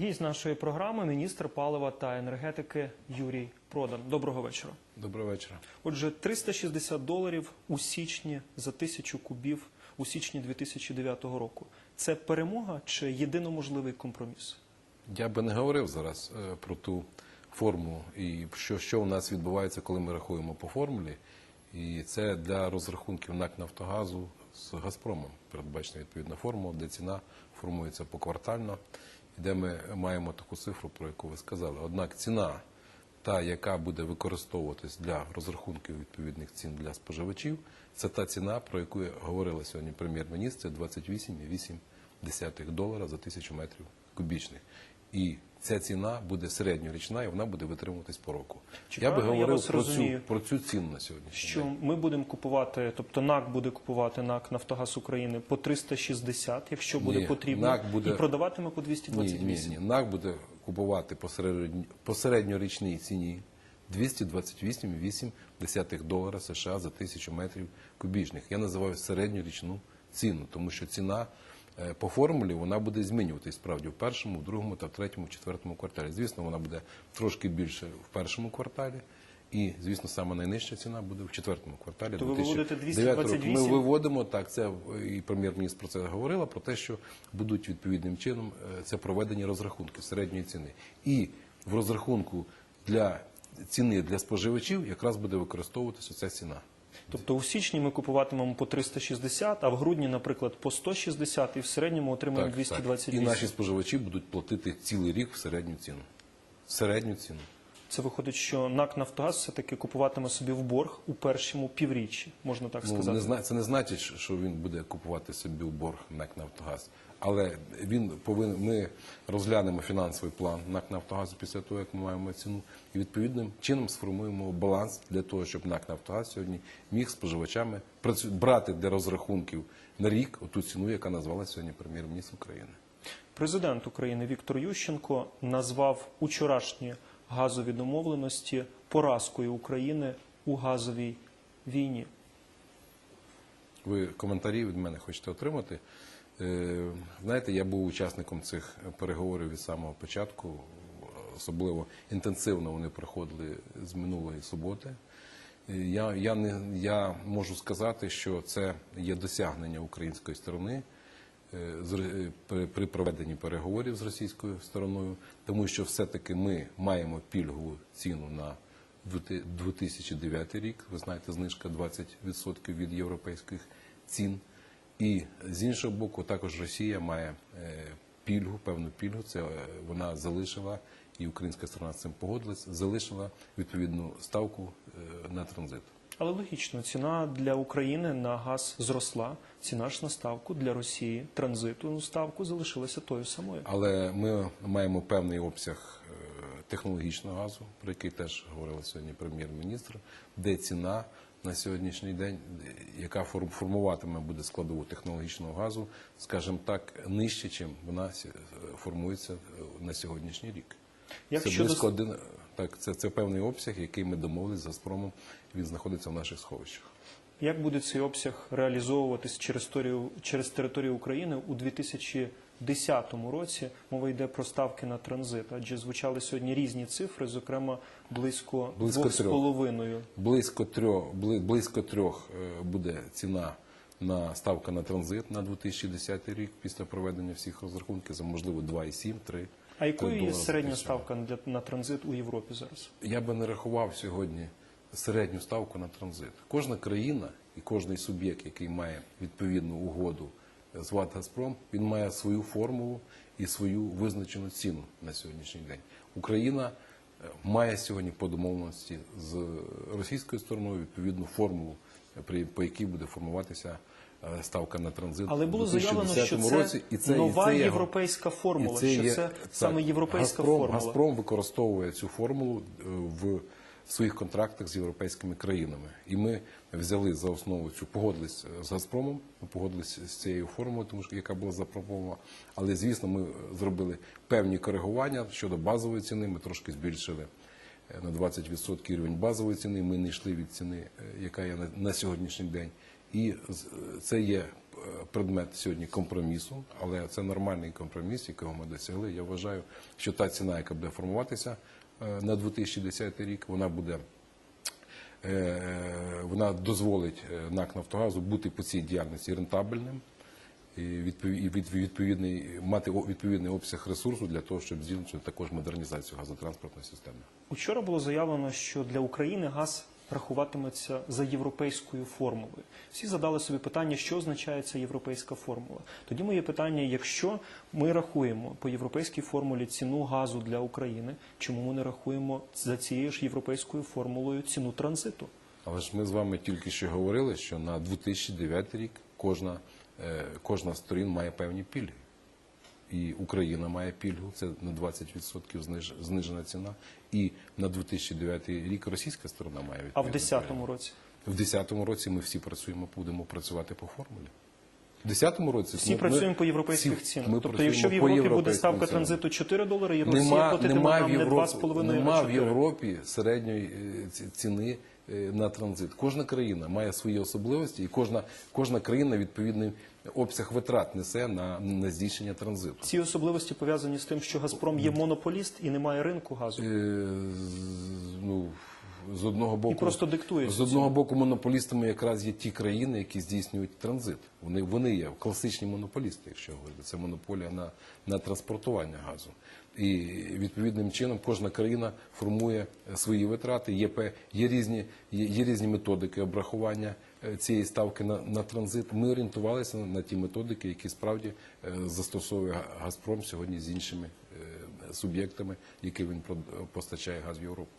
Гість нашої програми міністр палива та енергетики Юрій Продан. Доброго вечора. Доброго вечора. Отже, 360 доларів у січні за тисячу кубів у січні 2009 року. Це перемога чи єдиноможливий компроміс? Я би не говорив зараз е, про ту форму і що, що у нас відбувається, коли ми рахуємо по формулі. І це для розрахунків НАК Нафтогазу з Газпромом передбачена відповідна формула, де ціна формується поквартально, де ми маємо таку цифру, про яку ви сказали. Однак ціна, та, яка буде використовуватись для розрахунків відповідних цін для споживачів, це та ціна, про яку говорила сьогодні прем'єр-міністр, 28,8 долара за тисячу метрів кубічних. І ця ціна буде середньорічна, і вона буде витримуватись по року. Чи я би правильно я говорив про цю, про цю ціну на сьогодні. Що ми будемо купувати, тобто НАК буде купувати НАК Нафтогаз України по 360, якщо буде Ні, потрібно, НАК буде- і продаватиме по Ні, 228. ні, ні. НАК буде купувати по, середньо, по середньорічній ціні 228,8 долара США за тисячу метрів кубічних. Я називаю середньорічну ціну, тому що ціна по формулі вона буде змінюватись справді в першому, в другому та в третьому, четвертому кварталі. Звісно, вона буде трошки більше в першому кварталі. І, звісно, саме найнижча ціна буде в четвертому кварталі. То ви 2009 виводите року. Ми виводимо так. Це і прем'єр-міністр про це говорила, про те, що будуть відповідним чином е, це проведені розрахунки середньої ціни. І в розрахунку для ціни для споживачів якраз буде використовуватися ця ціна. Тобто у січні ми купуватимемо по 360, а в грудні, наприклад, по 160 і в середньому отримаємо Так, так. 228. І наші споживачі будуть платити цілий рік в середню ціну. Середню ціну. Це виходить, що НАК Нафтогаз все-таки купуватиме собі в борг у першому півріччі, можна так Ну, сказати. не зна- це не значить, що він буде купувати собі в борг НАК Нафтогаз. Але він повинен. Ми розглянемо фінансовий план НАК Нафтогазу після того, як ми маємо ціну, і відповідним чином сформуємо баланс для того, щоб НАК Нафтогаз сьогодні міг споживачами працю- брати для розрахунків на рік оту ціну, яка назвала сьогодні прем'єр-міністр України. Президент України Віктор Ющенко назвав учорашні газові домовленості поразкою України у газовій війні. Ви коментарі від мене хочете отримати. Е, Знаєте, я був учасником цих переговорів від самого початку. Особливо інтенсивно вони проходили з минулої суботи. Е, Я, я, не, я можу сказати, що це є досягнення української сторони при- при проведенні переговорів з російською стороною, тому що все-таки ми маємо пільгову ціну на 2009 рік. Ви знаєте, знижка 20% від європейських цін. І з іншого боку, також Росія має е, пільгу, певну пільгу. Це е, вона залишила, і українська сторона з цим погодилась, залишила відповідну ставку е, на транзит. Але логічно, ціна для України на газ зросла. Ціна ж на ставку для Росії транзиту ставку залишилася тою самою. Але ми маємо певний обсяг е, технологічного газу, про який теж говорила сьогодні прем'єр-міністр, де ціна на сьогоднішній день, яка форм- формуватиме буде складову технологічного газу, скажімо так, нижче, чим вона е, формується е, на сьогоднішній рік. Як це щодо близько один. Так, це, це певний обсяг, який ми домовились з Газпромом. Він знаходиться в наших сховищах. Як буде цей обсяг реалізовуватись через територію, через територію України у 2010 році? Мова йде про ставки на транзит, адже звучали сьогодні різні цифри, зокрема близько, Близько з трьох. половиною. Близько трьох, бли- близько трьох е, буде ціна на ставка на транзит на 2010 рік після проведення всіх розрахунків за можливо 2,7, 3. А якою є середня ставка для на транзит у Європі зараз? Я би не рахував сьогодні середню ставку на транзит. Кожна країна і кожний суб'єкт, який має відповідну угоду з ВАД «Газпром», він має свою формулу і свою визначену ціну на сьогоднішній день. Україна має сьогодні по домовленості з російською стороною відповідну формулу, при- по якій буде формуватися е, ставка на транзит. Але було заявлено, що 2010 це, році, і це- і нова це європейська формула, і що є- це так, саме європейська Газпром, формула. Газпром використовує цю формулу е, в своїх контрактах з європейськими країнами. І ми взяли за основу цю, погодились е, з Газпромом, ми погодились з цією формулою, тому що яка була запропонована. Але звісно, ми е, зробили певні коригування щодо базової ціни. Ми трошки збільшили е, на 20% рівень базової ціни. Ми не йшли від ціни, яка є на, сьогоднішній день. І це є предмет сьогодні компромісу, але це нормальний компроміс, якого ми досягли. Я вважаю, що та ціна, яка буде формуватися на 2010 рік, вона буде е, вона дозволить е, НАК Нафтогазу бути по цій діяльності рентабельним і відпові- і від- відповідний мати відповідний обсяг ресурсу для того, щоб здійснити також модернізацію газотранспортної системи. Учора було заявлено, що для України газ рахуватиметься за європейською формулою. Всі задали собі питання, що означає ця європейська формула. Тоді моє питання: якщо ми рахуємо по європейській формулі ціну газу для України, чому ми не рахуємо за цією ж європейською формулою ціну транзиту? Але ж ми з вами тільки що говорили, що на 2009 рік кожна, е, кожна сторін має певні пільги. І Україна має пільгу, це на 20% зниж, знижена ціна. І на 2009 рік російська сторона має А в відповідну 2010 році В 2010 році ми всі працюємо, будемо працювати по формулі. В 2010 році всі ми- працюємо по європейських всі- цінах. ми Тобто, якщо в Європі буде ставка цінам. транзиту 4 долари, і Росія платитиме нам в не Європі, 2,5 нема в Європі середньої е, ціни е, на транзит. Кожна країна має свої особливості, і кожна, кожна країна відповідний обсяг витрат несе на, на здійснення транзиту. Ці особливості пов'язані з тим, що Газпром є монополіст і немає ринку газу. Е, ну, з одного боку, і просто диктує з одного боку, монополістами якраз є ті країни, які здійснюють транзит. Вони, вони є класичні монополісти, якщо говорити. Це монополія на, на транспортування газу. І відповідним чином кожна країна формує свої витрати. Є, є, різні, є, є різні методики обрахування цієї ставки на, на транзит. Ми орієнтувалися на, на ті методики, які справді е, застосовує Газпром сьогодні з іншими е, суб'єктами, які він постачає газ в Європу.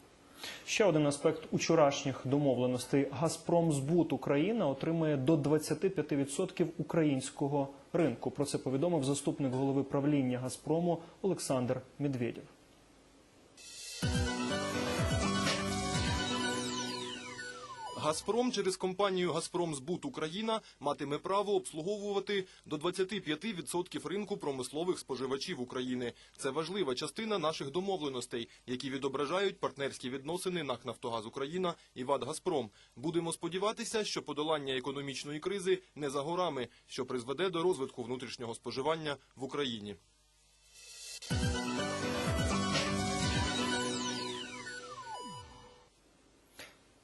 Ще один аспект учорашніх домовленостей: Газпром збут Україна отримає до 25% українського ринку. Про це повідомив заступник голови правління Газпрому Олександр Медведєв. Газпром через компанію «Газпромзбут Україна» матиме право обслуговувати до 25% ринку промислових споживачів України. Це важлива частина наших домовленостей, які відображають партнерські відносини НАК «Нафтогаз Україна» і ВАД «Газпром». Будемо сподіватися, що подолання економічної кризи не за горами, що призведе до розвитку внутрішнього споживання в Україні.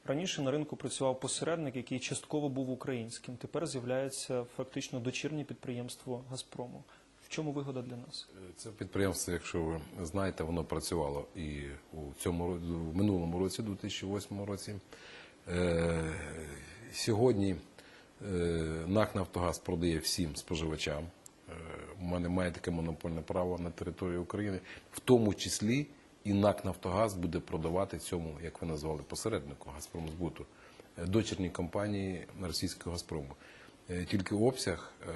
Раніше на ринку працював посередник, який частково був українським. Тепер з'являється фактично дочірнє підприємство Газпрому. В чому вигода для нас? Це підприємство, якщо ви знаєте, воно працювало і у цьому в минулому році, 2008 році. Е, Сьогодні е, НАК Нафтогаз продає всім споживачам. Е, У мене має таке монопольне право на території України, в тому числі і НАК Нафтогаз буде продавати цьому, як ви назвали, посереднику Газпромзбуту, е, дочірній компанії російського Газпрому. Е, Тільки обсяг е,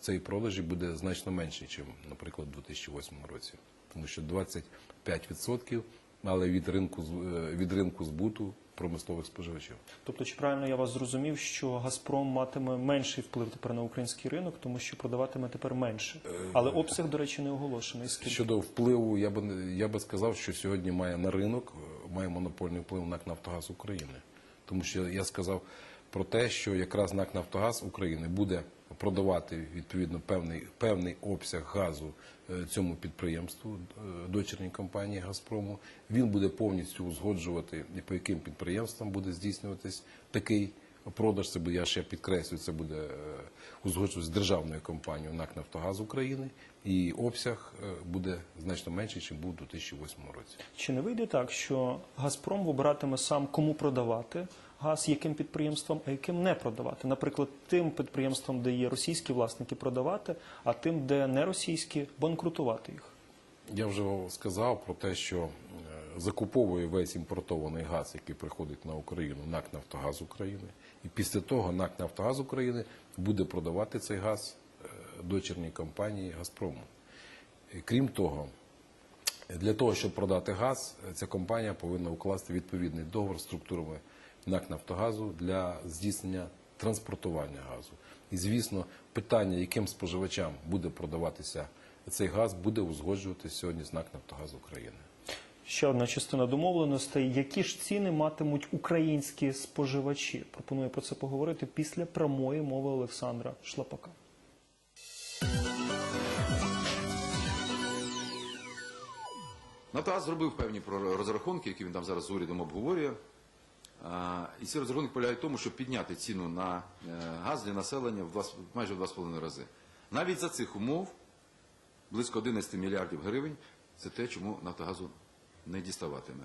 цієї продажі буде значно менший, ніж, наприклад, у 2008 році. Тому що 25% але від ринку, е, від ринку збуту промислових споживачів. Тобто, чи правильно я вас зрозумів, що Газпром матиме менший вплив тепер на український ринок, тому що продаватиме тепер менше, але обсяг, до речі, не оголошений. Скільки? Щодо впливу, я би я би сказав, що сьогодні має на ринок е, має монопольний вплив НАК Нафтогаз України. Тому що я сказав про те, що якраз НАК Нафтогаз України буде продавати відповідно певний певний обсяг газу е, цьому підприємству е, дочірній компанії Газпрому. Він буде повністю узгоджувати, і по яким підприємствам буде здійснюватись такий продаж. Це буде, я ще підкреслюю, це буде е, узгоджуватися з державною компанією НАК Нафтогаз України, і обсяг буде значно менший, ніж був у 2008 році. Чи не вийде так, що Газпром вибиратиме сам, кому продавати газ, яким підприємствам, а яким не продавати? Наприклад, тим підприємствам, де є російські власники, продавати, а тим, де не російські, банкрутувати їх. Я вже сказав про те, що е, закуповує весь імпортований газ, який приходить на Україну, НАК Нафтогаз України. І після того НАК Нафтогаз України буде продавати цей газ е, дочірній компанії Газпрому. Крім того, для того, щоб продати газ, ця компанія повинна укласти відповідний договор з структурами НАК Нафтогазу для здійснення транспортування газу. І звісно, питання, яким споживачам буде продаватися цей газ, буде узгоджувати сьогодні з НАК Нафтогаз України. Ще одна частина домовленостей: які ж ціни матимуть українські споживачі? Пропоную про це поговорити після прямої мови Олександра Шлапака. Натас зробив певні розрахунки, які він там зараз з урядом обговорює. І ці розрахунки полягають в тому, щоб підняти ціну на е, газ для населення в майже в 2,5 рази. Навіть за цих умов близько 11 мільярдів гривень це те, чому Нафтогазу не діставатиме.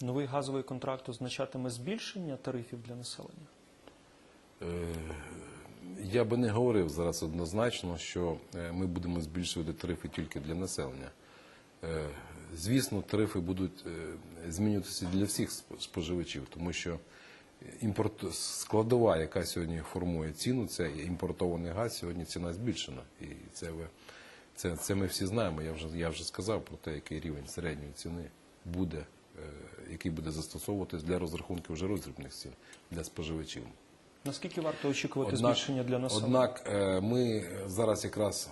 Новий газовий контракт означатиме збільшення тарифів для населення. Я би не говорив зараз однозначно, що е, ми будемо збільшувати тарифи тільки для населення. Е, Звісно, тарифи будуть е, змінюватися для всіх споживачів, тому що імпорт складова, яка сьогодні формує ціну, це імпортований газ. Сьогодні ціна збільшена, і це ви це, це ми всі знаємо. Я вже я вже сказав про те, який рівень середньої ціни буде, е, який буде застосовуватись для розрахунків вже роздрібних цін для споживачів. Наскільки варто очікувати збільшення для населення? Однак ми зараз якраз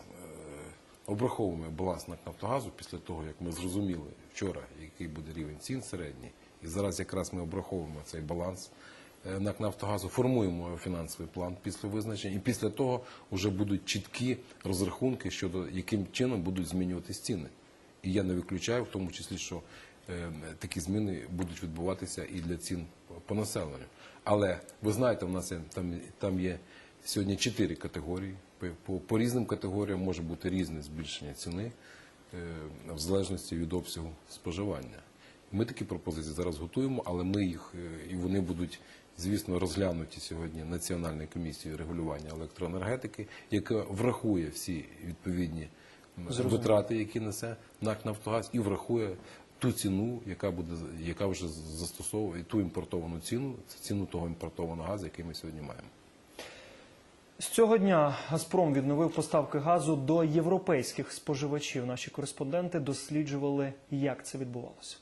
обраховуємо баланс НАК Нафтогазу після того, як ми зрозуміли вчора, який буде рівень цін середній. І зараз якраз ми обраховуємо цей баланс е, НАК Нафтогазу, формуємо фінансовий план після визначення, і після того вже будуть чіткі розрахунки щодо яким чином будуть змінюватись ціни. І я не виключаю в тому числі, що е, такі зміни будуть відбуватися і для цін по населенню. Але ви знаєте, в нас є, там, там є сьогодні чотири категорії. По, по, різним категоріям може бути різне збільшення ціни е, в залежності від обсягу споживання. Ми такі пропозиції зараз готуємо, але ми їх е, і вони будуть, звісно, розглянуті сьогодні Національною комісією регулювання електроенергетики, яка врахує всі відповідні Зрозуміло. витрати, які несе НАК Нафтогаз, і врахує ту ціну, яка буде яка вже застосовує ту імпортовану ціну, ціну того імпортованого газу, який ми сьогодні маємо. З цього дня Газпром відновив поставки газу до європейських споживачів. Наші кореспонденти досліджували, як це відбувалося.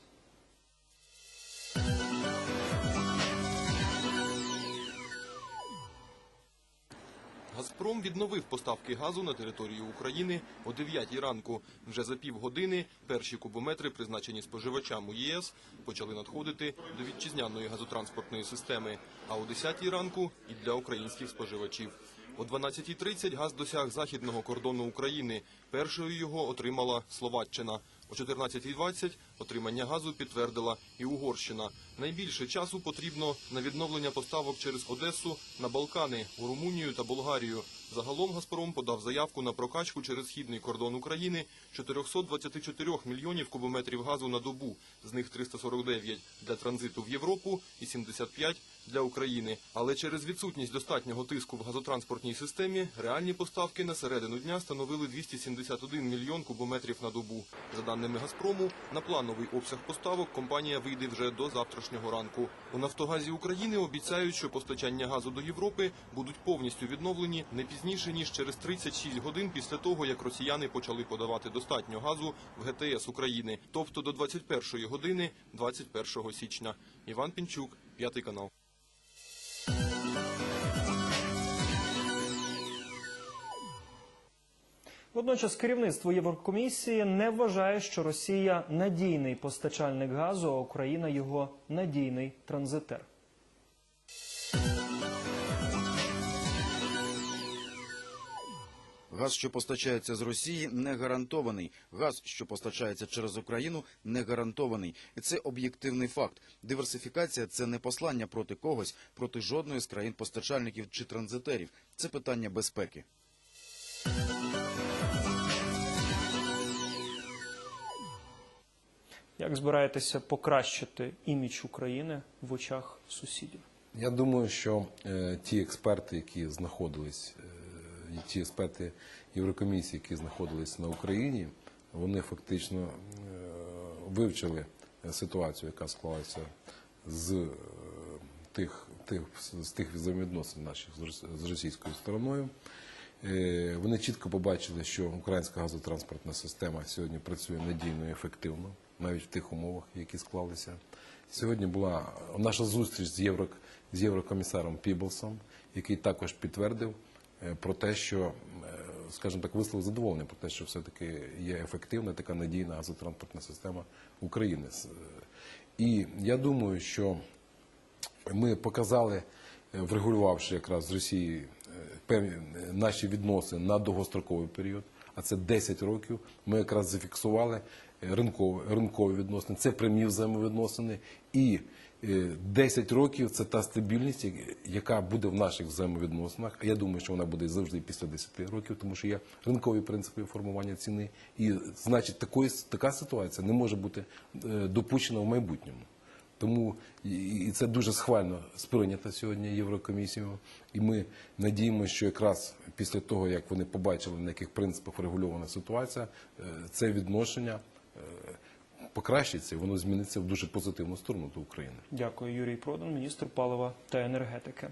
Газпром відновив поставки газу на територію України о 9 ранку. Вже за півгодини перші кубометри, призначені споживачам у ЄС, почали надходити до вітчизняної газотранспортної системи. А о 10 ранку і для українських споживачів. О 12.30 газ досяг західного кордону України. Першою його отримала Словаччина. О 14.20 отримання газу підтвердила і Угорщина. Найбільше часу потрібно на відновлення поставок через Одесу на Балкани, у Румунію та Болгарію. Загалом Газпром подав заявку на прокачку через східний кордон України 424 мільйонів кубометрів газу на добу, з них 349 для транзиту в Європу і 75 для України. Але через відсутність достатнього тиску в газотранспортній системі реальні поставки на середину дня становили 271 мільйон кубометрів на добу. За даними Газпрому, на плановий обсяг поставок компанія вийде вже до завтрашнього ранку. У Нафтогазі України обіцяють, що постачання газу до Європи будуть повністю відновлені не пізніше ніж через 36 годин після того, як росіяни почали подавати достатньо газу в ГТС України, тобто до 21 години 21 січня. Іван Пінчук, п'ятий канал. Водночас керівництво Єврокомісії не вважає, що Росія надійний постачальник газу, а Україна його надійний транзитер. Газ, що постачається з Росії, не гарантований. Газ, що постачається через Україну, не гарантований. І це об'єктивний факт. Диверсифікація це не послання проти когось, проти жодної з країн-постачальників чи транзитерів. Це питання безпеки. Як збираєтеся покращити імідж України в очах сусідів? Я думаю, що е, ті експерти, які знаходились, е, ті експерти Єврокомісії, які знаходились на Україні, вони фактично е, вивчили ситуацію, яка склалася з е, тих, тих, з тих взаємовідносин наших з російською стороною. Е, Вони чітко побачили, що українська газотранспортна система сьогодні працює надійно і ефективно, навіть в тих умовах, які склалися. Сьогодні була наша зустріч з, євро, з єврокомісаром Піблсом, який також підтвердив е, про те, що, е, скажімо так, висловив задоволення про те, що все-таки є ефективна така надійна газотранспортна система України. Е, І я думаю, що ми показали, врегулювавши якраз з Росією певні наші відносини на довгостроковий період, а це 10 років. Ми якраз зафіксували ринкові, ринкові відносини, це прямі взаємовідносини. І е, 10 років це та стабільність, яка буде в наших взаємовідносинах. Я думаю, що вона буде завжди після 10 років, тому що є ринкові принципи формування ціни. І значить, такої, така ситуація не може бути е, допущена в майбутньому. Тому і- це дуже схвально сприйнято сьогодні Єврокомісією. І ми надіємося, що якраз після того, як вони побачили, на яких принципах врегульована ситуація, е, це відношення е, покращиться і воно зміниться в дуже позитивну сторону до України. Дякую, Юрій Продан, міністр палива та енергетики.